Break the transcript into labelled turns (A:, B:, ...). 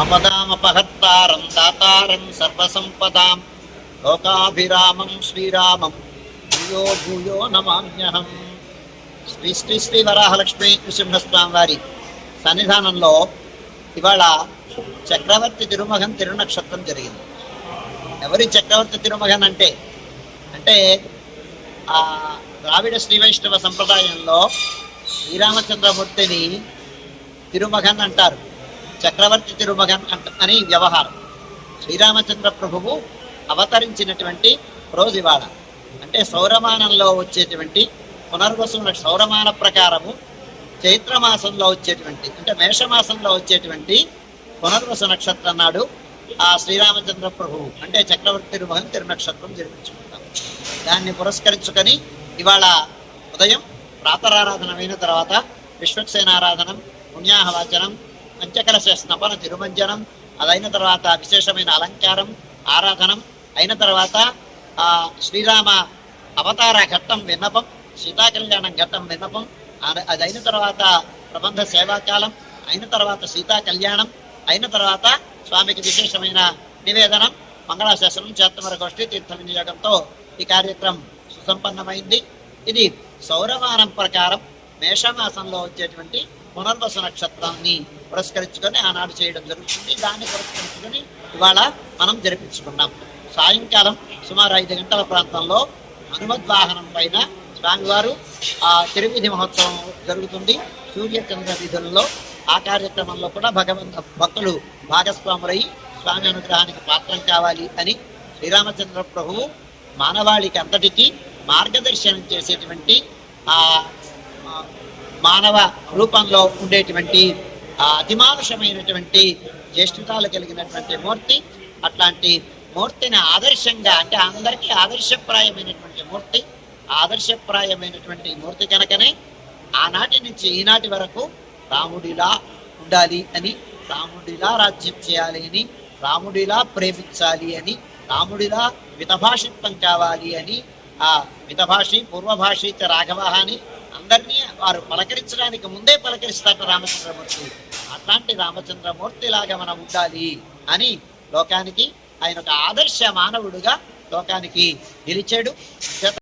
A: ఆపదామపహర్తారం దాతారం సర్వసంపదాం లోకాభిరామం శ్రీరామం భూయో భూయో నమామ్యహం శ్రీ శ్రీ శ్రీ వరాహలక్ష్మి నృసింహస్వామి వారి సన్నిధానంలో ఇవాళ చక్రవర్తి తిరుమగన్ తిరునక్షత్రం జరిగింది. ఎవరి చక్రవర్తి తిరుమగన్ అంటే? అంటే ఆ ద్రావిడ శ్రీ వైష్ణవ సంప్రదాయంలో శ్రీరామచంద్రమూర్తిని తిరుమగన్ అంటారు. చక్రవర్తి తిరుమగన్ అంట అని వ్యవహారం. శ్రీరామచంద్ర ప్రభువు అవతరించినటువంటి రోజు ఇవాళ అంటే సౌరమానంలో వచ్చేటువంటి పునర్వసుల సౌరమాన ప్రకారము చైత్రమాసంలో వచ్చేటువంటి అంటే మేషమాసంలో వచ్చేటువంటి పునర్వసు నక్షత్రం నాడు ఆ శ్రీరామచంద్ర ప్రభువు. అంటే చక్రవర్తి తిరుమగన్ తిరునక్షత్రం జరిపించుకుంటాం దాన్ని పురస్కరించుకొని ఇవాళ ఉదయం ప్రాతరారాధనమైన తర్వాత విశ్వక్సేనారాధనం పుణ్యాహవాచనం పంచకలశ స్నపన తిరుమంజనం అదైన తర్వాత విశేషమైన అలంకారం ఆరాధనం అయిన తర్వాత ఆ శ్రీరామ అవతార ఘట్టం విన్నపం సీతాకళ్యాణం ఘట్టం విన్నపం అదైన అది అయిన తర్వాత ప్రబంధ సేవాకాలం అయిన తర్వాత సీతా కళ్యాణం అయిన తర్వాత స్వామికి విశేషమైన నివేదనం మంగళాశాసనం చేత్తమర గోష్ఠి తీర్థ వినియోగంతో ఈ కార్యక్రమం సుసంపన్నమైంది. ఇది సౌరమానం ప్రకారం మేషమాసంలో వచ్చేటువంటి పునర్వస నక్షత్రాన్ని పురస్కరించుకొని ఆనాడు చేయడం జరుగుతుంది. దాన్ని పురస్కరించుకొని ఇవాళ మనం జరిపించుకున్నాం. సాయంకాలం సుమారు ఐదు గంటల ప్రాంతంలో హనుమద్వాహనం పైన స్వామివారు ఆ తిరువిధి మహోత్సవం జరుగుతుంది. సూర్యచంద్ర విధుల్లో ఆ కార్యక్రమంలో కూడా భగవంత భక్తులు భాగస్వాములై స్వామి అనుగ్రహానికి పాత్రం కావాలి అని శ్రీరామచంద్ర ప్రభువు మానవాళికి అంతటికీ మార్గదర్శనం చేసేటువంటి ఆ ఆ, మానవ రూపంలో ఉండేటువంటి ఆ అతిమానుషమైనటువంటి జ్యేష్ఠతాలు కలిగినటువంటి మూర్తి అట్లాంటి మూర్తిని ఆదర్శంగా అంటే అందరికీ ఆదర్శప్రాయమైనటువంటి మూర్తి ఆదర్శప్రాయమైనటువంటి మూర్తి కనుకనే ఆనాటి నుంచి ఈనాటి వరకు రాముడిలా ఉండాలి అని రాముడిలా రాజ్యం చేయాలి అని రాముడిలా ప్రేమించాలి అని రాముడిలా మితభాషిత్వం కావాలి అని ఆ మితభాషి పూర్వభాషి రాఘవ అని అందరినీ వారు పలకరించడానికి ముందే పలకరిస్తారు రామచంద్రమూర్తి. అట్లాంటి రామచంద్రమూర్తి లాగా మనం ఉండాలి అని లోకానికి ఆయన ఒక ఆదర్శ మానవుడుగా లోకానికి నిలిచాడు.